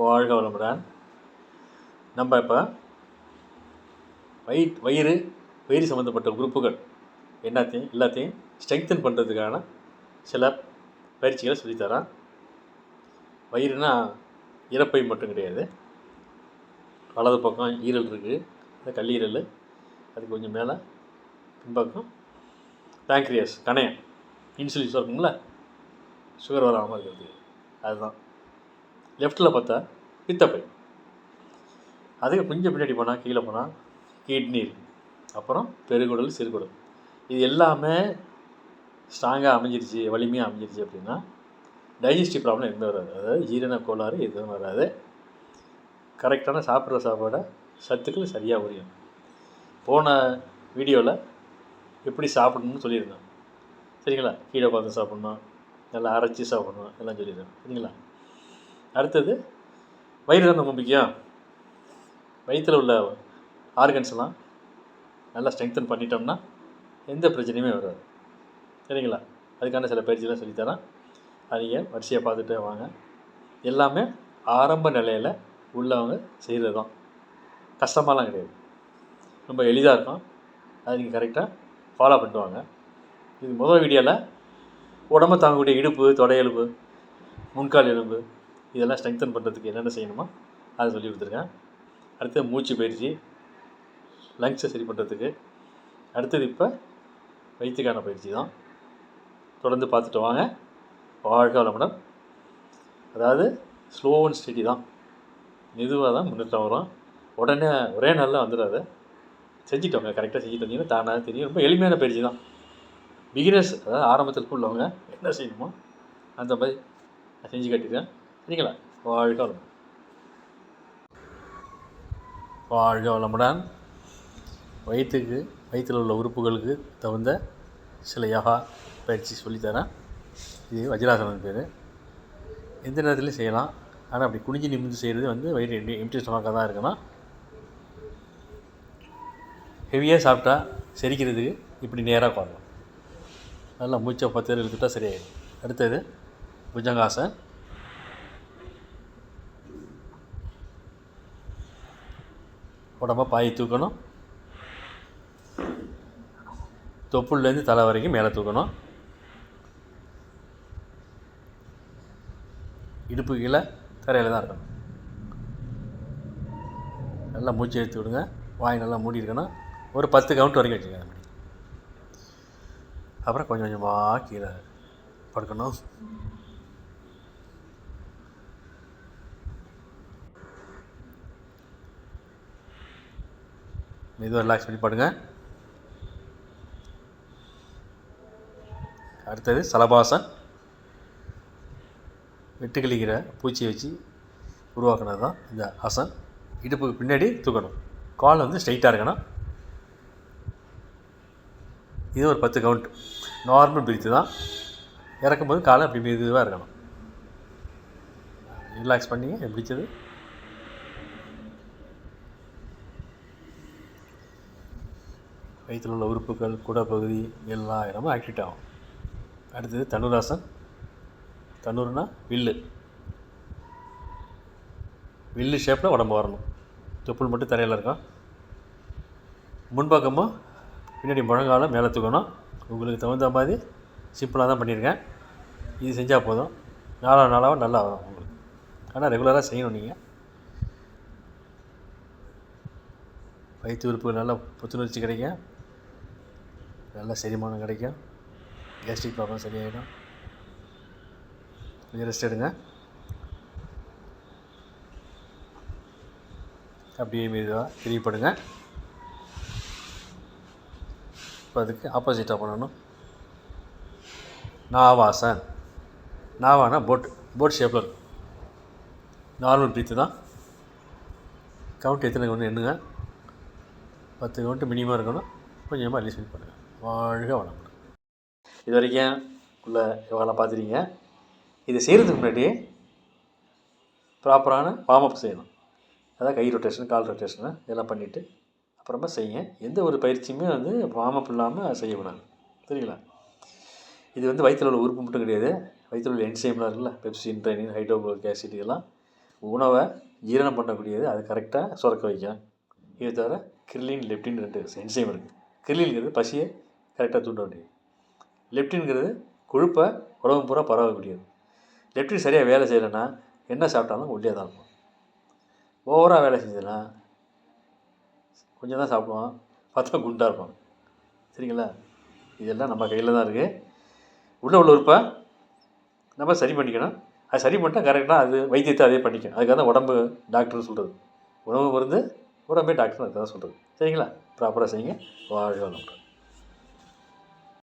வாழ்க வளமுடன். நம்ம இப்போ வயிற் வயிறு வயிறு சம்மந்தப்பட்ட உறுப்புகள் எல்லாத்தையும் எல்லாத்தையும் ஸ்ட்ரெங்தன் பண்ணுறதுக்கான சில பயிற்சிகளை சொல்லித்தரேன். வயிறுனா இறப்பை மட்டும் கிடையாது. வலது பக்கம் ஈரல் இருக்குது இந்த கல்லீரல் அதுக்கு கொஞ்சம் மேலே பின்பக்கம் பேங்க்ரியஸ் கணையம். இன்சுலின் இருக்கும்ல சுகர் வராமல் இருக்கிறது அதுதான். லெஃப்ட்டில் பார்த்தா பித்தப்பை அதுக்கு கொஞ்சம் பின்னாடி போனால் கீழே போனால் கிட்னி இருக்குது அப்புறம் பெருகுடல் சிறுகுடல். இது எல்லாமே ஸ்ட்ராங்காக அமைஞ்சிருச்சு வலிமையாக அமைஞ்சிருச்சு அப்படின்னா டைஜஸ்டிவ் ப்ராப்ளம் எதுவும் வராது. அதாவது ஜீரண கோளாறு எதுவும் வராது. கரெக்டான சாப்பிட்ற சாப்பாடை சத்துக்கள் சரியாக உரியும். போன வீடியோவில் எப்படி சாப்பிடணும்னு சொல்லியிருந்தேன். சரிங்களா? கீழே பார்த்து சாப்பிட்ணும் நல்லா அரைச்சி சாப்பிட்ணும் எல்லாம் சொல்லியிருந்தேன். சரிங்களா? அடுத்தது வயிறு தான் ரொம்ப முக்கியம். வயிற்றில் உள்ள ஆர்கன்ஸ் எல்லாம் நல்லா ஸ்ட்ரெங்தன் பண்ணிட்டோம்னா எந்த பிரச்சனையுமே வராது. சரிங்களா? அதுக்கான சில பயிற்சியெல்லாம் சொல்லித்தரேன். அதை நீங்கள் வரிசையாக பார்த்துட்டே வாங்க. எல்லாமே ஆரம்ப நிலையில் உள்ளவங்க செய்கிறது தான் கஷ்டமாலாம் கிடையாது. ரொம்ப எளிதாக இருக்கும். அதை நீங்கள் கரெக்டாக ஃபாலோ பண்ணிட்டு வாங்க இது முதல் வீடியோவில் உடம்பு தாங்கக்கூடிய இடுப்பு தொடை எலும்பு முன்கால் எலும்பு இதெல்லாம் ஸ்ட்ரெங்தன் பண்ணுறதுக்கு என்னென்ன செய்யணுமோ அதை சொல்லி கொடுத்துருக்கேன். அடுத்தது மூச்சு பயிற்சி லங்ஸை சரி பண்ணுறதுக்கு அடுத்தது இப்போ வயிற்றுக்கான பயிற்சி தான். தொடர்ந்து பார்த்துட்டு வாங்க. வாழ்க வளமுடன். அதாவது ஸ்லோ அண்ட் ஸ்டெடி தான். மெதுவாக தான் முன்னேற்றம் வரும். உடனே ஒரே நாளில் வந்துடாது. செஞ்சுட்டோங்க கரெக்டாக செஞ்சுட்டு வந்தீங்கன்னா தானாக தெரியும். ரொம்ப எளிமையான பயிற்சி தான். பிகினர்ஸ் அதாவது ஆரம்பத்தில் உள்ளவங்க என்ன செய்யணுமோ அந்த மாதிரி நான் செஞ்சு காட்டியிருக்கேன். சரிங்களா வாழ்க வளமுடன். வாழ்க வளமுடன். வயிற்றுக்கு வயிற்றில் உள்ள உறுப்புகளுக்கு தகுந்த சில யோகா பயிற்சி சொல்லித்தரேன். இது வஜ்ராசனம் பேர். எந்த நேரத்துலையும் செய்யலாம். ஆனால் அப்படி குனிஞ்சு நிமிர்ந்து செய்கிறது வந்து வயிறு எம்டி ஸ்டொமக்காக தான் இருக்கணும். ஹெவியாக சாப்பிட்டா செரிக்கிறதுக்கு இப்படி நேராக உட்காரணும் நல்லா மூச்சை பத்து பேர் இழுத்துட்டா சரியாயிடும். அடுத்தது புஜங்காசன் உடம்ப பாய் தூக்கணும். தொப்புள்லேருந்து தலை வரைக்கும் மேலே தூக்கணும். இடுப்பு கீழே தரையில் தான் இருக்கணும். நல்லா மூச்சு எடுத்து விடுங்க. வாய் நல்லா மூடி இருக்கணும். ஒரு பத்து கவுண்ட் வரைக்கும் வச்சுக்கோங்க. அப்புறம் கொஞ்சம் கொஞ்சமாக கீழே படுக்கணும். மெதுவாக ரிலாக்ஸ் பண்ணி படுங்க. அடுத்தது சலபாசன். வெட்டுக்கிழிக்கிற பூச்சியை வச்சு உருவாக்குனது தான் இந்த ஆசன் இடுப்புக்கு பின்னாடி தூக்கணும். கால் வந்து ஸ்ட்ரைட்டாக இருக்கணும். இது ஒரு பத்து கவுண்ட் நார்மல் பிரித்து தான். இறக்கும்போது காலை அப்படி மெதுவாக இருக்கணும். ரிலாக்ஸ் பண்ணி பிடிச்சது வயிற்றில் உள்ள உறுப்புகள் குடப்பகுதி எல்லா இடமும் ஆக்டிவேட் ஆகும். அடுத்தது தனுராசன். தனுர்னா வில்லு. வில்லு ஷேப்பில் உடம்பு வரணும். தொப்புள் மட்டும் தரையில் இருக்கும் முன்பக்கமும் பின்னாடி முழங்காலம் மேலே தூக்கணும். உங்களுக்கு தகுந்த மாதிரி சிம்பிளாக தான் பண்ணியிருக்கேன். இது செஞ்சால் போதும். நாலாவது நாளாக நல்லா வரும் உங்களுக்கு. ஆனால் ரெகுலராக செய்யணும் நீங்கள் வயிற்று உறுப்புகள் நல்லா புத்துணர்ச்சி கிடைக்கும். நல்ல செரிமானம் கிடைக்கும். கேஸ்ட்ரிக் ப்ராப்ளம் சரியாயிடும். கொஞ்சம் ரெஸ்ட் எடுங்க. அப்படியே மெதுவாக திரியப்படுங்க இப்போ அதுக்கு ஆப்போசிட்டாக பண்ணணும். நாவாசன் நாவானா போட் போட் ஷேப்பில் இருக்கும் நார்மல் ப்ரீத்து தான். கவுண்ட் எத்தனை கவுண்ட் எண்ணுங்க. பத்து கவுண்ட்டு மினிமம் இருக்கணும். கொஞ்சமாக ரிலீஸ் பண்ணுங்கள் வாழ்க வளமுடன். இது வரைக்கும் உள்ள யோகாலாம் பார்த்துருக்கீங்க இதை செய்கிறதுக்கு முன்னாடி ப்ராப்பரான வார்ம் அப் செய்யணும். அதான் கை ரொட்டேஷன் கால் ரொட்டேஷனு இதெல்லாம் பண்ணிவிட்டு அப்புறமா செய்யுங்க. எந்த ஒரு பயிற்சியுமே வந்து வார்ம் அப் இல்லாமல் செய்யக்கூடாது. சரிங்களா? இது வந்து வயிற்றில் உள்ள உறுப்பு மட்டும் கிடையாது. வயிற்றில் உள்ள என்சைம்லாம் இருக்குல்ல பெப்சின் ட்ரைனின் ஹைட்ரோக்ளோரிக் ஆசிட் இதெல்லாம் உணவை ஜீரணம் பண்ணக்கூடியது. அது கரெக்டாக சுரக்க வைக்கும் இதை தவிர கிர்லின் லெப்டின் ரெண்டு என்சைம் இருக்குது கிர்லின்ங்கிறது பசியை கரெக்டாக தூண்ட வேண்டியது லெப்டின்ங்கிறது கொழுப்பை உடம்பு பூரா பரவக்கூடியது. லெப்டின் சரியாக வேலை செய்யலைன்னா என்ன சாப்பிட்டாலும் ஒல்லியாக தான் இருக்கும். ஓவராக வேலை செஞ்சதுன்னா கொஞ்சம் தான் சாப்பிடுவான் பார்த்தா குண்டாக இருப்பான். சரிங்களா? இதெல்லாம் நம்ம கையில் தான் இருக்குது உள்ள உள்ள உறுப்பை நம்ம சரி பண்ணிக்கணும். அது சரி பண்ணிட்டால் கரெக்டாக அது வைத்தியத்தை அதே பண்ணிக்கணும் அதுக்காக தான் உடம்பு டாக்டர்னு சொல்கிறது உணவு மருந்து உடம்பே டாக்டர் அதுதான் சொல்கிறது சரிங்களா? ப்ராப்பராக செய்யுங்க. வாழ்க வளமுடன்.